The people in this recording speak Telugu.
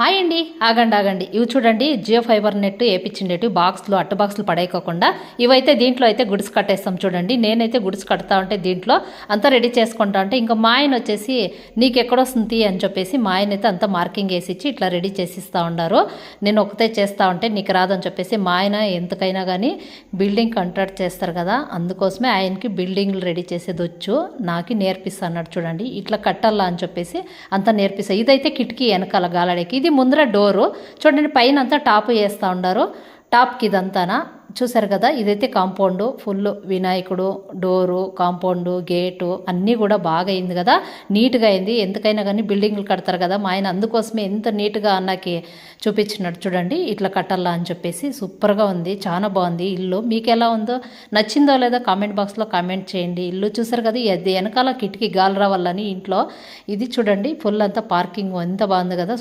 హాయ్ అండి ఆగండి ఆగండి. ఇవి చూడండి జియో ఫైబర్ నెట్ వేపించిండేటి బాక్స్లు అట్ట బాక్స్లు పడేయకోకుండా ఇవైతే దీంట్లో అయితే గుడిసి కట్టేస్తాం చూడండి. నేనైతే గుడిసి కడతా ఉంటే దీంట్లో అంతా రెడీ చేసుకుంటా ఉంటే ఇంకా మా ఆయన వచ్చేసి నీకు ఎక్కడొస్తుంది అని చెప్పేసి మా ఆయన అయితే అంతా మార్కింగ్ వేసి ఇచ్చి ఇట్లా రెడీ చేసిస్తూ ఉన్నారు నేను ఒకతే చేస్తా ఉంటే నీకు రాదని చెప్పేసి మా ఆయన ఎంతకైనా కానీ బిల్డింగ్ కాంట్రాక్ట్ చేస్తారు కదా అందుకోసమే ఆయనకి బిల్డింగ్లు రెడీ చేసేది వచ్చు. నాకు నేర్పిస్తా అన్నాడు చూడండి. ఇట్లా కట్టాలా అని చెప్పేసి అంతా నేర్పిస్తా. ఇదైతే కిటికీ వెనకాల గాలడేకి. ఇది ముందర డోరు. చూడండి పైన అంతా టాప్ వేస్తూ ఉండారు. టాప్కి ఇదంతానా చూసారు కదా ఇదైతే కాంపౌండ్. ఫుల్ వినాయకుడు డోరు కాంపౌండ్ గేటు అన్నీ కూడా బాగా అయింది కదా. నీట్గా అయింది. ఎందుకైనా కానీ బిల్డింగ్లు కడతారు కదా. మా ఆయన అందుకోసమే ఎంత నీట్గా అన్నకి చూపించినట్టు చూడండి. ఇట్లా కట్టాలా అని చెప్పేసి సూపర్గా ఉంది. చాలా బాగుంది ఇల్లు. మీకు ఎలా ఉందో? నచ్చిందో లేదో కామెంట్ బాక్స్లో కామెంట్ చేయండి. ఇల్లు చూసారు కదా ఇది వెనకాల కిటికీ గాలి రావాలని ఇంట్లో. ఇది చూడండి ఫుల్ అంతా పార్కింగ్. ఎంత బాగుంది కదా.